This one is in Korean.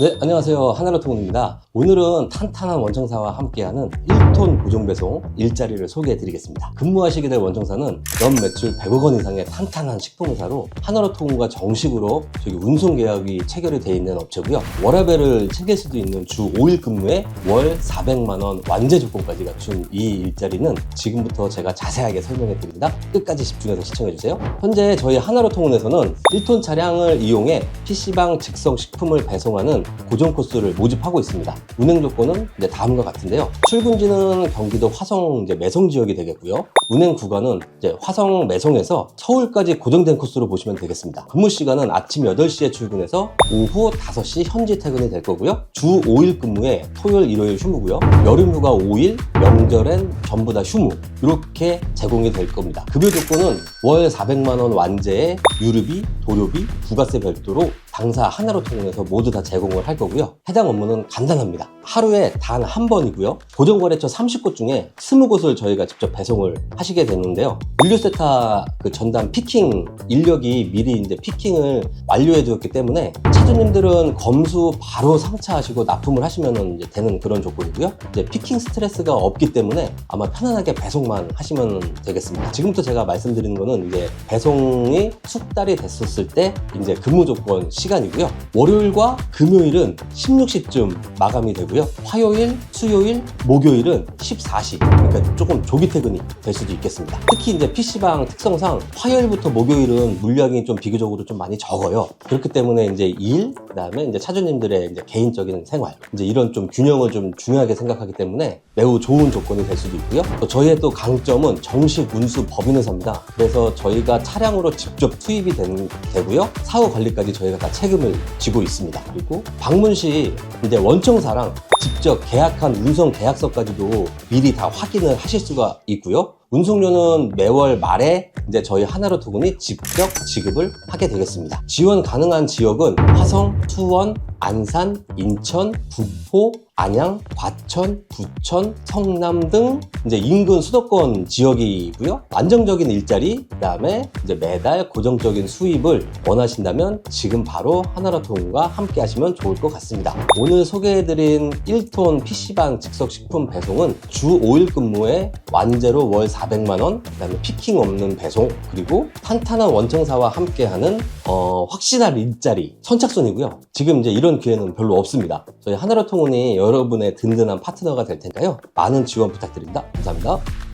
네, 안녕하세요. 하나로통입니다. 오늘은 탄탄한 원청사와 함께하는 1톤 고정배송 일자리를 소개해 드리겠습니다. 근무하시게 될 원청사는 연 매출 100억 원 이상의 탄탄한 식품회사로 하나로통과 정식으로 저기 운송 계약이 체결이 돼 있는 업체고요. 워라벨을 챙길 수도 있는 주 5일 근무에 월 400만 원 완제 조건까지 갖춘 이 일자리는 지금부터 제가 자세하게 설명해 드립니다. 끝까지 집중해서 시청해 주세요. 현재 저희 하나로통운에서는 1톤 차량을 이용해 PC방 직송 식품을 배송하는 고정 코스를 모집하고 있습니다. 운행 조건은 이제 다음과 같은데요. 출근지는 경기도 화성 이제 매송 지역이 되겠고요. 운행 구간은 이제 화성 매송에서 서울까지 고정된 코스로 보시면 되겠습니다. 근무 시간은 아침 8시에 출근해서 오후 5시 현지 퇴근이 될 거고요. 주 5일 근무에 토요일, 일요일 휴무고요. 여름 휴가 5일, 명절엔 전부 다 휴무. 이렇게 제공이 될 겁니다. 급여 조건은 월 400만 원 완제에 유류비, 도료비, 부가세 별도로 당사 하나로 통해서 모두 다 제공을 할 거고요. 해당 업무는 간단합니다. 하루에 단 한 번이고요. 고정거래처 30곳 중에 20곳을 저희가 직접 배송을 하시게 되는데요. 물류세타 그 전담 피킹 인력이 미리 이제 피킹을 완료해 두었기 때문에 차주님들은 검수 바로 상차하시고 납품을 하시면 되는 그런 조건이고요. 이제 피킹 스트레스가 없기 때문에 아마 편안하게 배송만 하시면 되겠습니다. 지금부터 제가 말씀드리는 거는 이제 배송이 숙달이 됐었을 때 이제 근무 조건 시간이고요. 월요일과 금요일 은 16시쯤 마감이 되고요. 화요일, 수요일, 목요일은 14시. 그러니까 조금 조기 퇴근이 될 수도 있겠습니다. 특히 이제 PC방 특성상 화요일부터 목요일은 물량이 좀 비교적으로 좀 많이 적어요. 그렇기 때문에 이제 일, 그다음에 이제 차주님들의 이제 개인적인 생활, 이제 이런 좀 균형을 좀 중요하게 생각하기 때문에 매우 좋은 조건이 될 수도 있고요. 또 저희의 또 강점은 정식 운수 법인회사입니다. 그래서 저희가 차량으로 직접 투입이 된, 되고요. 사후 관리까지 저희가 다 책임을 지고 있습니다. 그리고 방문 시 이제 원청사랑 직접 계약한 운송 계약서까지도 미리 다 확인을 하실 수가 있고요. 운송료는 매월 말에 이제 저희 하나로 두분이 직접 지급을 하게 되겠습니다. 지원 가능한 지역은 화성, 수원, 안산, 인천, 구포, 안양, 과천, 부천, 성남 등 이제 인근 수도권 지역이고요. 안정적인 일자리, 그다음에 이제 매달 고정적인 수입을 원하신다면 지금 바로 하나로통과 함께 하시면 좋을 것 같습니다. 오늘 소개해드린 1톤 PC방 즉석식품 배송은 주 5일 근무에 완제로 월 400만 원, 그다음에 피킹 없는 배송, 그리고 탄탄한 원청사와 함께하는 어, 확실한 일자리 선착순이고요. 지금 이제 이런 기회는 별로 없습니다. 저희 하나로통운이 여러분의 든든한 파트너가 될 테니까요. 많은 지원 부탁드립니다. 감사합니다.